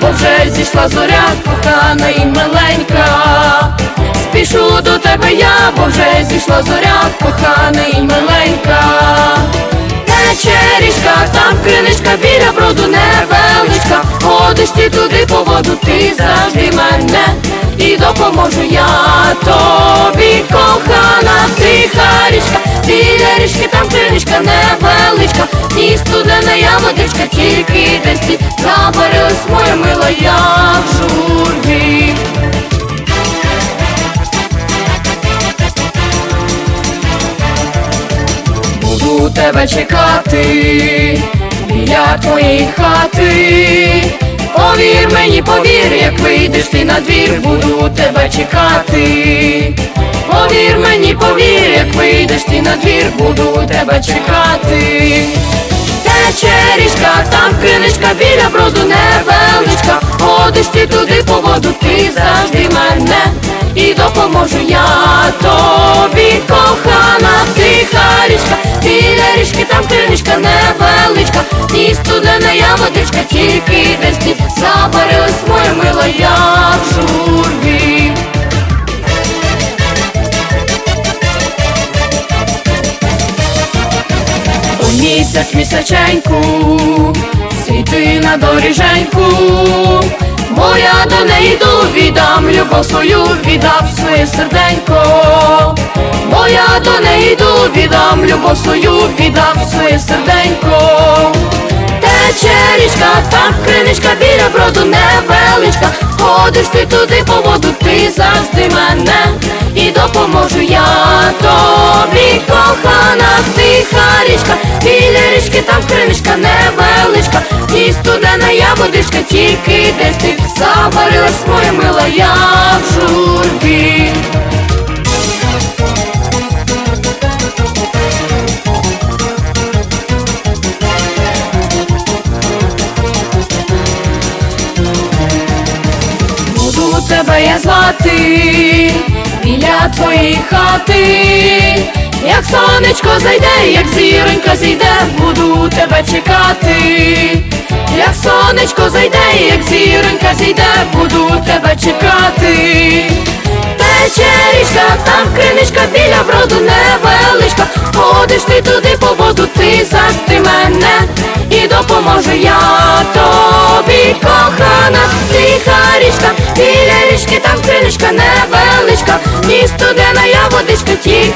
бо вже зійшла зоря, кохана і миленька. Спішу до тебе я, бо вже зійшла зоря, кохана і миленька. Тече річка, там криничка біля броду невеличка. Ходиш ти туди по воду, ти завжди мене і допоможу я тобі, водичка, тільки десь ти забарилась моя мила, я в журбі. Буду тебе чекати біля твоєї хати. Повір мені, повір, як вийдеш ти на двір, буду тебе чекати. Повір мені, повір, як вийдеш ти на двір, буду тебе чекати. Тече річка, там криничка біля броду невеличка. Ходиш ти туди по воду, ти завжди мене і допоможу я тобі, кохана, тиха річка, біля річки там криничка невеличка, ні студена я водичка, тільки десь ти забарилась моя мила, я в. Місяць місяченьку, світи на доріженьку, бо я до неї йду, віддам любов свою, віддав своє серденько, бо я до неї йду, віддам любов свою, віддав своє серденько. Тече річка, там криничка біля броду невеличка, ходиш ти туди по воду, ти завжди кохана, тиха річка, біля річки там криничка невеличка, і студена я водичка, тільки десь ти забарилась моя мила, я в журбі. Буду тебе я звати біля твоєї хати, сонечко зайде, як зіронька зійде, буду тебе чекати, як сонечко зайде, як зіронька зійде, буду тебе чекати. Тече річка, там криничка біля броду невеличка, ходиш ти туди по воду, ти завжди мене. І допоможу я тобі, кохана, тиха річка, біля річки там криничка невеличка, ні студена я водичка, тільки